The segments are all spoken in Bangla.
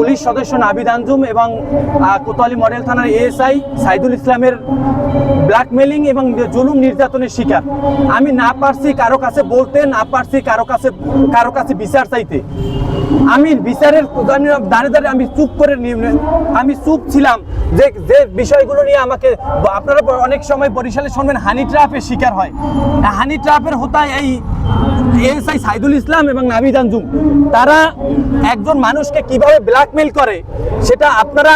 পুলিশ সদস্য নাবিদ আঞ্জুম এবং কোতোয়ালি মডেল থানার এএসআই সাইদুল ইসলামের ব্ল্যাকমেলিং এবং জুলুম নির্যাতনের শিকার। আমি না পারছি কারও কাছে বলতে, না পারছি কারও কাছে কারও কাছে বিচার চাইতে। আমি বিচারের দাঁড়িয়ে দাঁড়িয়ে আমি চুপ করে আমি চুপ ছিলাম যে যে বিষয়গুলো নিয়ে আমাকে, আপনারা অনেক সময় বরিশালে শুনবেন, হানি ট্রাফের শিকার হয়। হানি ট্রাফের হোতায় এই এএসআই সাইদুল ইসলাম এবং নাবিদ আঞ্জুম, তারা একজন মানুষকে কীভাবে ব্ল্যাকমেল করে, সেটা আপনারা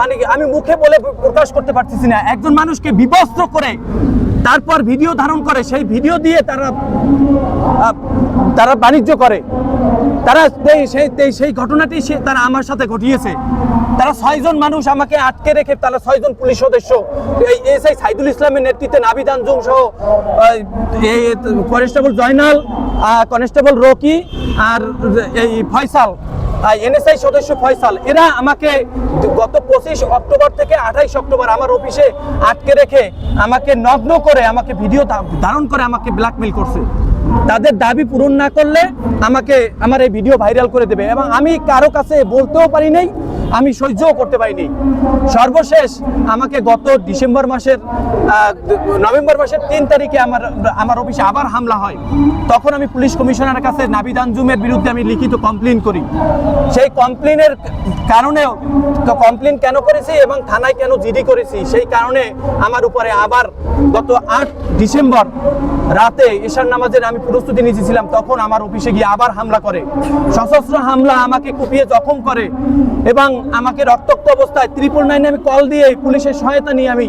মানে আমি মুখে বলে প্রকাশ করতে পারতেছি না। একজন মানুষকে বিবস্ত্র করে তারপর ভিডিও ধারণ করে, সেই ভিডিও দিয়ে তারা তারা বাণিজ্য করে। তারা সেই- সেই ঘটনাটি সে তারা আমার সাথে ঘটিয়েছে। তারা ছয়জন মানুষ আমাকে আটকে রেখে তারা ছয়জন পুলিশ সদস্য, এই এস আই সাইদুল ইসলামের নেতৃত্বে নাবিদ আঞ্জুম সহ কনস্টেবল জয়নাল কনস্টেবল রকি আর এই ফয়সাল এনএসআই সদস্য ফয়সাল, এরা আমাকে গত পঁচিশ অক্টোবর থেকে আঠাইশ অক্টোবর আমার অফিসে আটকে রেখে আমাকে নগ্ন করে, আমাকে ভিডিও ধারণ করে আমাকে ব্ল্যাকমেল করছে। তাদের দাবি পূরণ না করলে আমাকে, আমার এই ভিডিও ভাইরাল করে দেবে। এবং আমি কারও কাছে বলতেও পারি নাই আমি সহ্যও করতে পারিনি। সর্বশেষ আমাকে গত ডিসেম্বর মাসের নভেম্বর মাসের তিন তারিখে আমার আমার অফিসে আবার হামলা হয়। তখন আমি পুলিশ কমিশনারের কাছে নাবিদ আঞ্জুমের বিরুদ্ধে আমি লিখিত কমপ্লেন করি। সেই কমপ্লেনের কারণেও তো কমপ্লেন কেন করেছি এবং থানায় কেন জিডি করেছি? সেই কারণে আমার উপরে আবার গত আট ডিসেম্বর রাতে ঈশান নামাজের আমি প্রস্তুতি নিয়েছিলাম, তখন আমার অফিসে গিয়ে আবার হামলা করে। সশস্ত্র হামলা আমাকে কুপিয়ে জখম করে এবং আমাকে রক্তাক্ত অবস্থায় ত্রিপুল নাইনে আমি কল দিয়ে পুলিশের সহায়তা নিয়ে আমি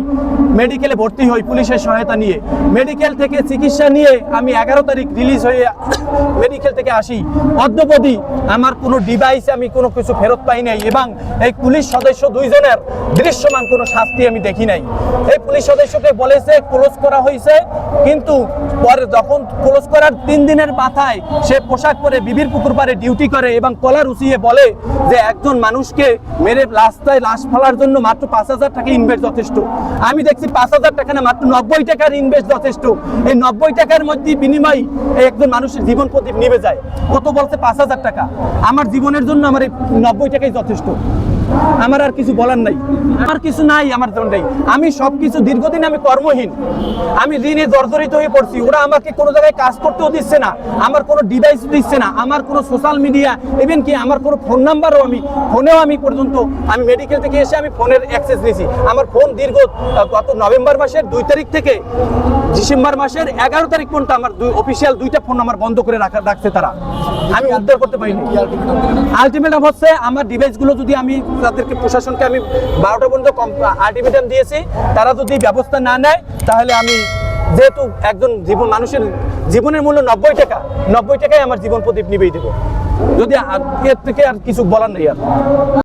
মেডিকেলে ভর্তি হই, পুলিশের সহায়তা নিয়ে। মেডিকেল থেকে চিকিৎসা নিয়ে আমি এগারো তারিখ রিলিজ হয়ে মেডিকেল থেকে আসি। অদ্যবধি আমার কোনো ডিভাইস আমি কোনো কিছু ফেরত পাই নাই এবং এই পুলিশ সদস্য দুইজনের দৃশ্যমান কোনো শাস্তি আমি দেখি নাই। এই পুলিশ সদস্যকে বলেছে ক্লোজ করা হয়েছে। কিন্তু পরে যখন ক্লোজ করার তিন দিনের মাথায় সে পোশাক পরে বিবির পুকুর পারে ডিউটি করে এবং কলার উচিয়ে বলে যে একজন মানুষকে মেরে রাস্তায় লাশ ফেলার জন্য মাত্র পাঁচ হাজার টাকা ইনভেস্ট যথেষ্ট। আমি দেখছি পাঁচ হাজার টাকা না, মাত্র নব্বই টাকার ইনভেস্ট যথেষ্ট। এই নব্বই টাকার মধ্যে বিনিময় একজন মানুষের জীবন প্রদীপ নিভে যায়। কত বলছে পাঁচ হাজার টাকা? আমার জীবনের জন্য আমার এই নব্বই টাকাই যথেষ্ট। আমার আর কিছু বলার নাই। আমার কিছু নাই আমার জন্যই আমি সবকিছু দীর্ঘদিন আমি কর্মহীন। আমি ঋণে জর্জরিত হয়ে পড়ছি। ওরা আমাকে কোনো জায়গায় কাজ করতেও দিচ্ছে না। আমার কোনো ডিভাইস দিচ্ছে না। আমার কোনো সোশ্যাল মিডিয়া ইভেন কি আমার কোনো ফোন নাম্বারও আমি ফোনেও আমি পর্যন্ত আমি মেডিকেল থেকে এসে আমি ফোনের অ্যাক্সেস নিয়েছি। আমার ফোন দীর্ঘ গত নভেম্বর মাসের দুই তারিখ থেকে ডিসেম্বর মাসের এগারো তারিখ পর্যন্ত আমার দুই অফিসিয়াল দুইটা ফোন আমার বন্ধ করে রাখা, রাখছে তারা। আমি উদ্ধার করতে পারিনি। আলটিমেটাম হচ্ছে, আমার ডিভাইসগুলো যদি আমি তাদেরকে প্রশাসনকে আমি বারোটা পর্যন্ত আলটিমেটাম দিয়েছি। তারা যদি ব্যবস্থা না নেয়, তাহলে আমি যেহেতু একজন জীবন মানুষের জীবনের মূল্য নব্বই টাকা, নব্বই টাকায় আমার জীবন প্রদীপ নিবেই দেবো। যদি এর থেকে আর কিছু বলার নেই আর।